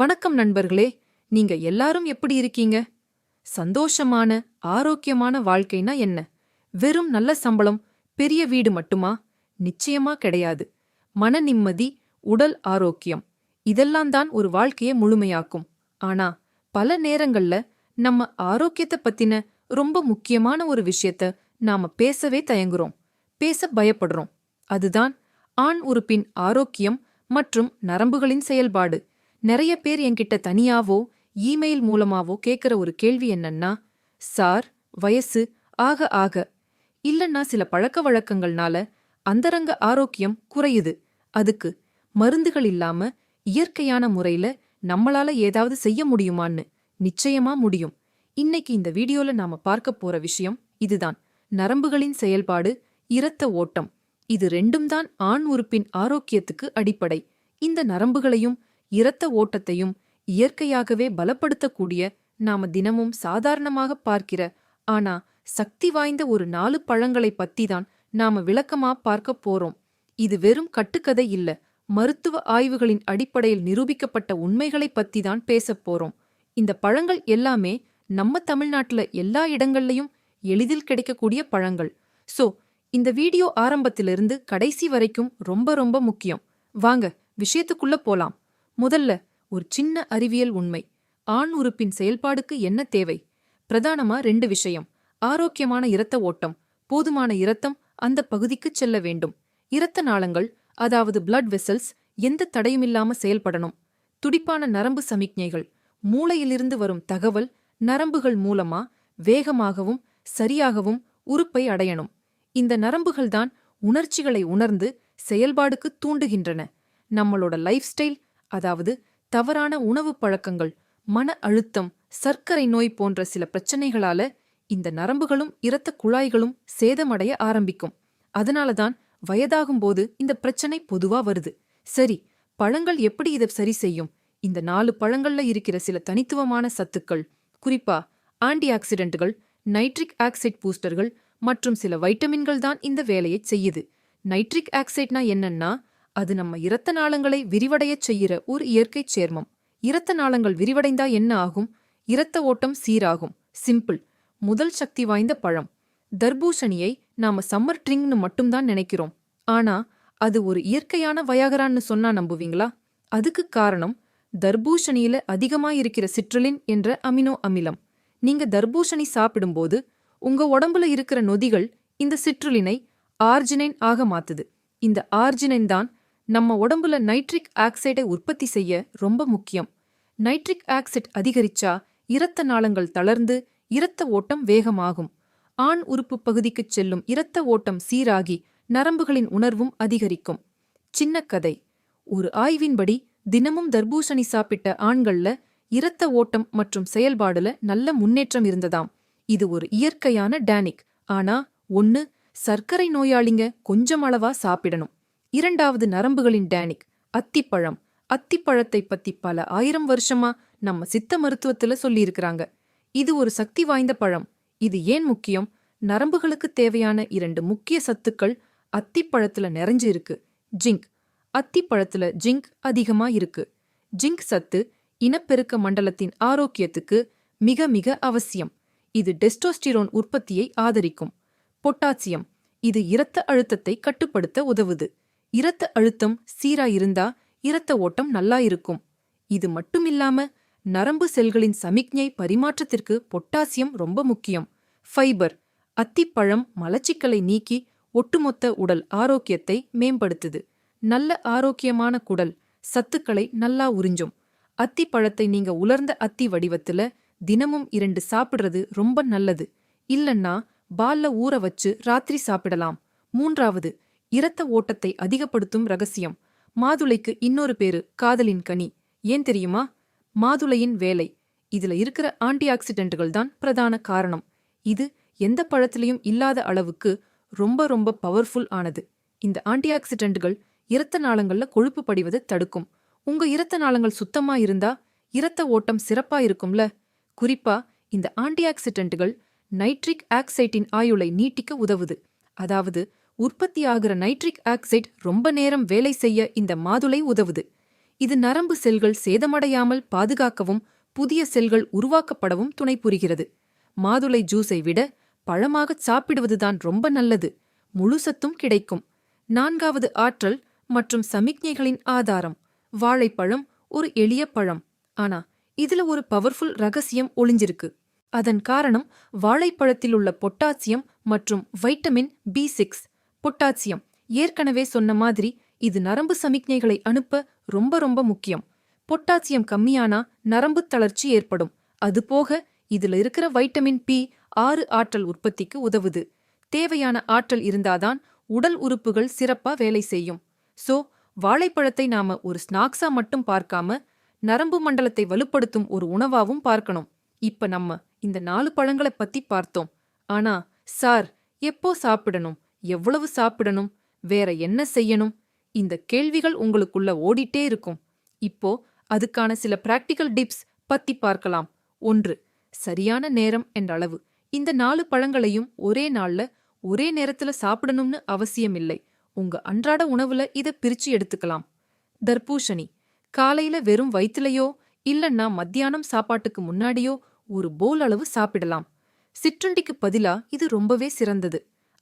வணக்கம் நண்பர்களே நீங்க எல்லாரும் எப்படி இருக்கீங்க? சந்தோஷமான ஆரோக்கியமான வாழ்க்கைனா என்ன? வெறும் நல்ல சம்பளம் பெரிய வீடு மட்டுமா? நிச்சயமா கிடையாது. மன நிம்மதி உடல் ஆரோக்கியம் இதெல்லாம் தான் ஒரு வாழ்க்கையை முழுமையாக்கும். ஆனா பல நேரங்கள்ல நம்ம ஆரோக்கியத்தை பத்தின ரொம்ப முக்கியமான ஒரு விஷயத்த நாம பேசவே தயங்குறோம். பேச பயப்படுறோம். அதுதான் ஆண் உறுப்பின் ஆரோக்கியம் மற்றும் நரம்புகளின் செயல்பாடு. நிறைய பேர் என்கிட்ட தனியாவோ இமெயில் மூலமாவோ கேக்குற ஒரு கேள்வி என்னன்னா சார் வயசு ஆக ஆக. இல்லன்னா சில பழக்க வழக்கங்கள்னால அந்தரங்க ஆரோக்கியம் குறையுது. அதுக்கு மருந்துகள் இல்லாம இயற்கையான முறையில நம்மளால ஏதாவது செய்ய முடியுமான்னு நிச்சயமா முடியும். இன்னைக்கு இந்த வீடியோல நாம பார்க்க போற விஷயம் இதுதான். நரம்புகளின் செயல்பாடு இரத்த ஓட்டம். இது ரெண்டும் தான் ஆண் உறுப்பின் ஆரோக்கியத்துக்கு அடிப்படை. இந்த நரம்புகளையும் இரத்த ஓட்டத்தையும் இயற்கையாகவே பலப்படுத்தக்கூடிய நாம தினமும் சாதாரணமாக பார்க்கிற ஆனா சக்தி வாய்ந்த ஒரு நாலு பழங்களை பத்தி தான் நாம விளக்கமா பார்க்க போறோம். இது வெறும் கட்டுக்கதை இல்ல. மருத்துவ ஆய்வுகளின் அடிப்படையில் நிரூபிக்கப்பட்ட உண்மைகளை பத்தி தான் பேசப் போறோம். இந்த பழங்கள் எல்லாமே நம்ம தமிழ்நாட்டுல எல்லா இடங்கள்லயும் எளிதில் கிடைக்கக்கூடிய பழங்கள். சோ இந்த வீடியோ ஆரம்பத்திலிருந்து கடைசி வரைக்கும் ரொம்ப ரொம்ப முக்கியம். வாங்க விஷயத்துக்குள்ள போலாம். முதல்ல ஒரு சின்ன அறிவியல் உண்மை. ஆண் உறுப்பின் செயல்பாடுக்கு என்ன தேவை? பிரதானமா ரெண்டு விஷயம். ஆரோக்கியமான இரத்த ஓட்டம் போதுமான இரத்தம் அந்த பகுதிக்கு செல்ல வேண்டும். இரத்த நாளங்கள் அதாவது பிளட் வெசல்ஸ் எந்த தடையுமில்லாம செயல்படணும். துடிப்பான நரம்பு சமிக்ஞைகள் மூளையிலிருந்து வரும் தகவல் நரம்புகள் மூலமா வேகமாகவும் சரியாகவும் உறுப்பை அடையணும். இந்த நரம்புகள்தான் உணர்ச்சிகளை உணர்ந்து செயல்பாடுக்கு தூண்டுகின்றன. நம்மளோட லைஃப் ஸ்டைல் அதாவது தவறான உணவுப் பழக்கங்கள் மன அழுத்தம் சர்க்கரை நோய் போன்ற சில பிரச்சனைகளால இந்த நரம்புகளும் இரத்த குழாய்களும் சேதமடைய ஆரம்பிக்கும். அதனாலதான் வயதாகும்போது இந்த பிரச்சனை பொதுவா வருது. சரி பழங்கள் எப்படி இதை சரி செய்யும்? இந்த நாலு பழங்கள்ல இருக்கிற சில தனித்துவமான சத்துக்கள் குறிப்பா ஆன்டி ஆக்சிடென்ட்கள் நைட்ரிக் ஆக்சைட் பூஸ்டர்கள் மற்றும் சில வைட்டமின்கள் தான் இந்த வேலையை செய்யுது. நைட்ரிக் ஆக்சைட்னா என்னன்னா அது நம்ம இரத்த நாளங்களை விரிவடையச் செய்கிற ஒரு இயற்கைச் சேர்மம். இரத்த நாளங்கள் விரிவடைந்தா என்ன ஆகும்? இரத்த ஓட்டம் சீராகும். சிம்பிள் முதல் சக்தி வாய்ந்த பழம். தர்பூசணியை நாம சம்மர் ட்ரிங்க்னு மட்டும்தான் நினைக்கிறோம். ஆனா அது ஒரு இயற்கையான வயாகரான்னு சொன்னா நம்புவீங்களா? அதுக்கு காரணம் தர்பூசணியில அதிகமா இருக்கிற சிட்ரலின் என்ற அமினோ அமிலம். நீங்க தர்பூசணி சாப்பிடும்போது உங்க உடம்புல இருக்கிற நொதிகள் இந்த சிற்றுலினை ஆர்ஜினைன் ஆக மாத்துது. இந்த ஆர்ஜினைன் தான் நம்ம உடம்புல நைட்ரிக் ஆக்சைடை உற்பத்தி செய்ய ரொம்ப முக்கியம். நைட்ரிக் ஆக்சைட் அதிகரிச்சா இரத்த நாளங்கள் தளர்ந்து இரத்த ஓட்டம் வேகமாகும். ஆண் உறுப்பு பகுதிக்குச் செல்லும் இரத்த ஓட்டம் சீராகி நரம்புகளின் உணர்வும் அதிகரிக்கும். சின்ன கதை. ஒரு ஆய்வின்படி தினமும் தர்பூசணி சாப்பிட்ட ஆண்கள்ல இரத்த ஓட்டம் மற்றும் செயல்பாடுல நல்ல முன்னேற்றம் இருந்ததாம். இது ஒரு இயற்கையான டேனிக். ஆனா ஒன்னு சர்க்கரை நோயாளிங்க கொஞ்சம் அளவா சாப்பிடணும். இரண்டாவது நரம்புகளின் டேனிக் அத்திப்பழம். அத்திப்பழத்தை பத்தி பல ஆயிரம் வருஷமா நம்ம சித்த மருத்துவத்துல சொல்லியிருக்கிறாங்க. இது ஒரு சக்தி வாய்ந்த பழம். இது ஏன் முக்கியம்? நரம்புகளுக்கு தேவையான இரண்டு முக்கிய சத்துக்கள் அத்திப்பழத்துல நிறைஞ்சு இருக்கு ஜிங்க். அத்திப்பழத்துல ஜிங்க் அதிகமா இருக்கு. ஜிங்க் சத்து இனப்பெருக்க மண்டலத்தின் ஆரோக்கியத்துக்கு மிக மிக அவசியம். இது டெஸ்டோஸ்டிரோன் உற்பத்தியை ஆதரிக்கும். பொட்டாசியம் இது இரத்த அழுத்தத்தை கட்டுப்படுத்த உதவுது. இரத்த அழுத்தம் சீரா இருந்தா இரத்த ஓட்டம் நல்லா இருக்கும் இது மட்டுமில்லாம நரம்பு செல்களின் சமிக்ஞை பரிமாற்றத்திற்கு பொட்டாசியம் ரொம்ப முக்கியம். ஃபைபர் அத்திப்பழம் மலச்சிக்கலை நீக்கி ஒட்டுமொத்த உடல் ஆரோக்கியத்தை மேம்படுத்துது. நல்ல ஆரோக்கியமான குடல் சத்துக்களை நல்லா உறிஞ்சும். அத்திப்பழத்தை நீங்க உலர்ந்த அத்தி வடிவத்துல தினமும் இரண்டு சாப்பிடுறது ரொம்ப நல்லது. இல்லன்னா பால்ல ஊற வச்சு ராத்திரி சாப்பிடலாம். மூன்றாவது இரத்த ஓட்டத்தை அதிகப்படுத்தும் ரகசியம். மாதுளைக்கு இன்னொரு பேரு காதலின் கனி. ஏன் தெரியுமா? மாதுளையின் வேலை. இதுல இருக்கிற ஆன்டி ஆக்சிடென்ட்கள் தான் பிரதான காரணம். இது எந்த பழத்திலையும் இல்லாத அளவுக்கு ரொம்ப ரொம்ப பவர்ஃபுல் ஆனது. இந்த ஆன்டி ஆக்சிடென்ட்கள் இரத்த நாளங்கள்ல கொழுப்பு படிவதை தடுக்கும். உங்க இரத்த நாளங்கள் சுத்தமா இருந்தா இரத்த ஓட்டம் சிறப்பா இருக்கும்ல? குறிப்பா இந்த ஆன்டி ஆக்சிடென்ட்கள் நைட்ரிக் ஆக்சைட்டின் ஆயுளை நீட்டிக்க உதவுது. அதாவது உற்பத்தியாகிற நைட்ரிக் ஆக்சைட் ரொம்ப நேரம் வேலை செய்ய இந்த மாதுளை உதவுது. இது நரம்பு செல்கள் சேதமடையாமல் பாதுகாக்கவும் புதிய செல்கள் உருவாக்கப்படவும் துணை புரிகிறது. மாதுளை ஜூஸை விட பழமாகச் சாப்பிடுவதுதான் ரொம்ப நல்லது. முழு சத்தும் கிடைக்கும். நான்காவது ஆற்றல் மற்றும் சமிக்ஞைகளின் ஆதாரம். வாழைப்பழம் ஒரு எளிய பழம். ஆனா இதுல ஒரு பவர்ஃபுல் ரகசியம் ஒளிஞ்சிருக்கு. அதன் காரணம் வாழைப்பழத்தில் உள்ள பொட்டாசியம் மற்றும் வைட்டமின் பி சிக்ஸ் பொட்டாசியம். ஏற்கனவே சொன்ன மாதிரி இது நரம்பு சமிக்ஞைகளை அனுப்ப ரொம்ப ரொம்ப முக்கியம். பொட்டாசியம் கம்மியானா நரம்பு தளர்ச்சி ஏற்படும். அதுபோக இதுல இருக்கிற வைட்டமின் பி ஆறு ஆற்றல் உற்பத்திக்கு உதவுது. தேவையான ஆற்றல் இருந்தாதான் உடல் உறுப்புகள் சிறப்பா வேலை செய்யும். சோ வாழைப்பழத்தை நாம ஒரு ஸ்நாக்ஸா மட்டும் பார்க்காம நரம்பு மண்டலத்தை வலுப்படுத்தும் ஒரு உணவாவும் பார்க்கணும். இப்ப நம்ம இந்த நாலு பழங்களை பத்தி பார்த்தோம். ஆனா சார் எப்போ சாப்பிடணும்? எவ்வளவு சாப்பிடணும்? வேற என்ன செய்யணும்? இந்த கேள்விகள் உங்களுக்குள்ள ஓடிட்டே இருக்கும். இப்போ அதுக்கான சில பிராக்டிக்கல் டிப்ஸ் பத்தி பார்க்கலாம். ஒன்று சரியான நேரம் என்ற அளவு இந்த நாலு பழங்களையும் ஒரே நாள்ல ஒரே நேரத்துல சாப்பிடணும்னு அவசியமில்லை. உங்க அன்றாட உணவுல இத பிரிச்சு எடுத்துக்கலாம். தர்பூஷணி காலையில வெறும் வயிற்றுலையோ இல்லன்னா மத்தியானம் சாப்பாட்டுக்கு முன்னாடியோ ஒரு போல் அளவு சாப்பிடலாம். சிற்றுண்டிக்கு பதிலா இது ரொம்பவே சிறந்தது.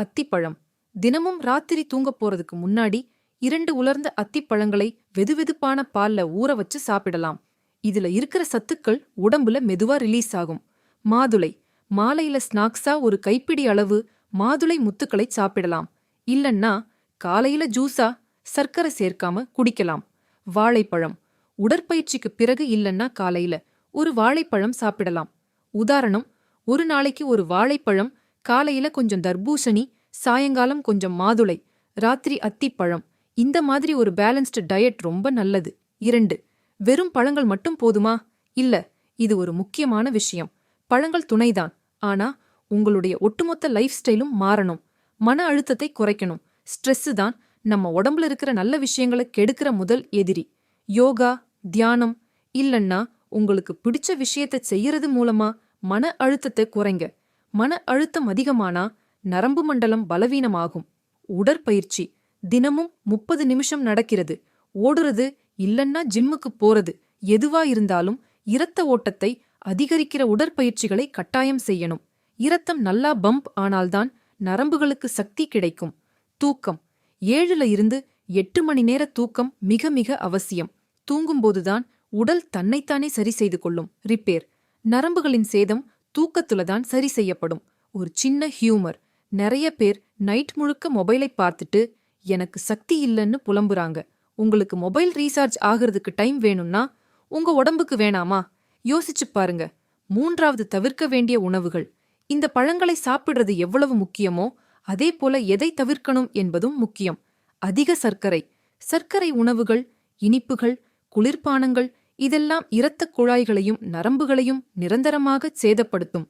அத்திப்பழம். தினமும் ராத்திரி தூங்கப் போறதுக்கு முன்னாடி இரண்டு உலர்ந்த அத்திப்பழங்களை வெதுவெதுப்பான பால்ல ஊற வச்சு சாப்பிடலாம். இதுல இருக்கிற சத்துக்கள் உடம்புல மெதுவா ரிலீஸ் ஆகும். மாதுளை. மாலையில ஸ்நாக்ஸா ஒரு கைப்பிடி அளவு மாதுளை முத்துக்களை சாப்பிடலாம். இல்லன்னா காலையில ஜூஸா சர்க்கரை சேர்க்காம குடிக்கலாம். வாழைப்பழம். உடற்பயிற்சிக்கு பிறகு இல்லன்னா காலையில ஒரு வாழைப்பழம் சாப்பிடலாம். உதாரணம் ஒரு நாளைக்கு ஒரு வாழைப்பழம் காலையில கொஞ்சம் தர்பூசணி சாயங்காலம் கொஞ்சம் மாதுளை ராத்திரி அத்திப்பழம். இந்த மாதிரி ஒரு பேலன்ஸ்டு டயட் ரொம்ப நல்லது. இரண்டு வெறும் பழங்கள் மட்டும் போதுமா? இல்ல இது ஒரு முக்கியமான விஷயம். பழங்கள் துணைதான். ஆனா உங்களுடைய ஒட்டுமொத்த லைஃப் ஸ்டைலும் மாறணும். மன அழுத்தத்தை குறைக்கணும். ஸ்ட்ரெஸ் தான் நம்ம உடம்புல இருக்கிற நல்ல விஷயங்களை கெடுக்கிற முதல் எதிரி. யோகா தியானம் இல்லன்னா உங்களுக்கு பிடிச்ச விஷயத்தை செய்யறது மூலமா மன அழுத்தத்தை குறைங்க. மன அழுத்தம் அதிகமானா நரம்பு மண்டலம் பலவீனமாகும். உடற்பயிற்சி தினமும் முப்பது நிமிஷம் நடக்கிறது. ஓடுறது இல்லன்னா ஜிம்முக்கு போறது. எதுவா இருந்தாலும் இரத்த ஓட்டத்தை அதிகரிக்கிற உடற்பயிற்சிகளை கட்டாயம் செய்யணும். இரத்தம் நல்லா பம்ப் ஆனால்தான் நரம்புகளுக்கு சக்தி கிடைக்கும். தூக்கம் ஏழுல இருந்து எட்டு மணி நேர தூக்கம் மிக மிக அவசியம். தூங்கும்போதுதான் உடல் தன்னைத்தானே சரி செய்து கொள்ளும். ரிப்பேர் நரம்புகளின் சேதம் தூக்கத்துல தான் சரி செய்யப்படும். ஒரு சின்ன ஹியூமர். நிறைய பேர் நைட் முழுக்க மொபைலை பார்த்துட்டு எனக்கு சக்தி இல்லைன்னு புலம்புறாங்க. உங்களுக்கு மொபைல் ரீசார்ஜ் ஆகிறதுக்கு டைம் வேணும்னா உங்க உடம்புக்கு வேணாமா? யோசிச்சு பாருங்க. மூன்றாவது தவிர்க்க வேண்டிய உணவுகள். இந்த பழங்களை சாப்பிடுறது எவ்வளவு முக்கியமோ அதே போல எதை தவிர்க்கணும் என்பதும் முக்கியம். அதிக சர்க்கரை. சர்க்கரை உணவுகள் இனிப்புகள் குளிர்பானங்கள் இதெல்லாம் இரத்தக் குழாய்களையும் நரம்புகளையும் நிரந்தரமாக சேதப்படுத்தும்.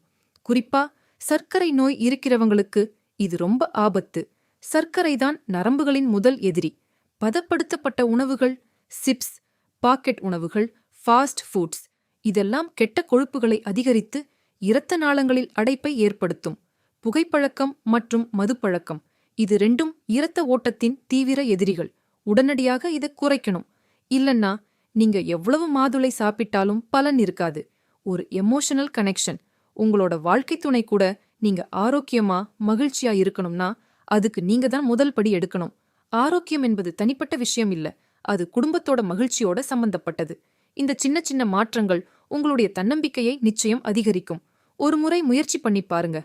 குறிப்பா சர்க்கரை நோய் இருக்கிறவங்களுக்கு இது ரொம்ப ஆபத்து. சர்க்கரைதான் நரம்புகளின் முதல் எதிரி. பதப்படுத்தப்பட்ட உணவுகள் சிப்ஸ் பாக்கெட் உணவுகள் ஃபாஸ்ட் ஃபுட்ஸ் இதெல்லாம் கெட்ட கொழுப்புகளை அதிகரித்து இரத்த நாளங்களில் அடைப்பை ஏற்படுத்தும். புகைப்பழக்கம் மற்றும் மதுப்பழக்கம் இது ரெண்டும் இரத்த ஓட்டத்தின் தீவிர எதிரிகள். உடனடியாக இதை குறைக்கணும். இல்லன்னா நீங்க எவ்வளவு மாதுளை சாப்பிட்டாலும் பலன் இருக்காது. ஒரு எமோஷனல் கனெக்ஷன் உங்களோட வாழ்க்கை துணை கூட நீங்க ஆரோக்கியமா மகிழ்ச்சியா இருக்கணும்னா அதுக்கு நீங்க தான் முதல் படி எடுக்கணும். ஆரோக்கியம் என்பது தனிப்பட்ட விஷயம் இல்ல. அது குடும்பத்தோட மகிழ்ச்சியோட சம்பந்தப்பட்டது. இந்த சின்ன சின்ன மாற்றங்கள் உங்களுடைய தன்னம்பிக்கையை நிச்சயம் அதிகரிக்கும். ஒரு முறை முயற்சி பண்ணி பாருங்க.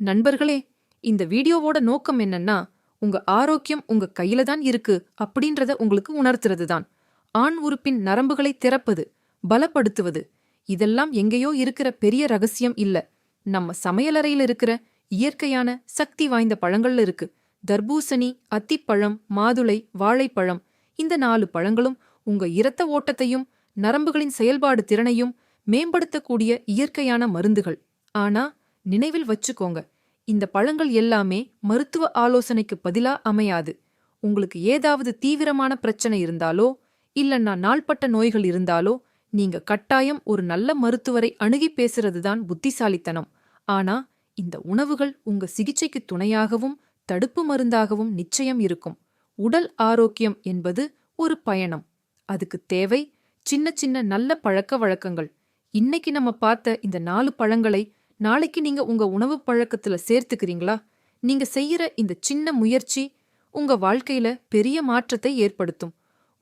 நண்பர்களே இந்த வீடியோவோட நோக்கம் என்னன்னா உங்க ஆரோக்கியம் உங்க கையில தான் இருக்கு அப்படின்றத உங்களுக்கு உணர்த்துறது தான் ஆண் உறுப்பின் நரம்புகளை திறப்பது பலப்படுத்துவது. இதெல்லாம் எங்கேயோ இருக்கிற பெரிய ரகசியம் இல்ல. நம்ம சமையலறையில் இருக்கிற இயற்கையான சக்தி வாய்ந்த பழங்கள்ல இருக்கு. தர்பூசணி அத்திப்பழம் மாதுளை வாழைப்பழம். இந்த நாலு பழங்களும் உங்க இரத்த ஓட்டத்தையும் நரம்புகளின் செயல்பாடு திறனையும் மேம்படுத்தக்கூடிய இயற்கையான மருந்துகள். ஆனா நினைவில் வச்சுக்கோங்க. இந்த பழங்கள் எல்லாமே மருத்துவ ஆலோசனைக்கு பதிலா அமையாது. உங்களுக்கு ஏதாவது தீவிரமான பிரச்சனை இருந்தாலோ இல்லன்னா நாள்பட்ட நோய்கள் இருந்தாலோ நீங்க கட்டாயம் ஒரு நல்ல மருத்துவரை அணுகி பேசுறதுதான் புத்திசாலித்தனம். ஆனா இந்த உணவுகள் உங்க சிகிச்சைக்கு துணையாகவும் தடுப்பு மருந்தாகவும் நிச்சயம் இருக்கும். உடல் ஆரோக்கியம் என்பது ஒரு பயணம். அதுக்கு தேவை சின்ன சின்ன நல்ல பழக்க வழக்கங்கள். இன்னைக்கு நம்ம பார்த்த இந்த நாலு பழங்களை நாளைக்கு நீங்க உங்க உணவு பழக்கத்துல சேர்த்துக்கிறீங்களா? நீங்க செய்யற இந்த சின்ன முயற்சி உங்க வாழ்க்கையில பெரிய மாற்றத்தை ஏற்படுத்தும்.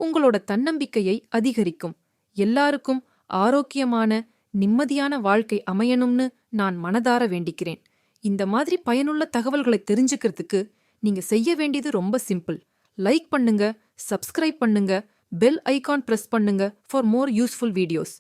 உங்களோட தன்னம்பிக்கையை அதிகரிக்கும். எல்லாருக்கும் ஆரோக்கியமான நிம்மதியான வாழ்க்கை அமையணும்னு நான் மனதார வேண்டிக்கிறேன். இந்த மாதிரி பயனுள்ள தகவல்களை தெரிஞ்சுக்கிறதுக்கு நீங்க செய்ய வேண்டியது ரொம்ப சிம்பிள். லைக் பண்ணுங்க சப்ஸ்கிரைப் பண்ணுங்க பெல் ஐகான் பிரஸ் பண்ணுங்க ஃபார் மோர் யூஸ்ஃபுல் வீடியோஸ்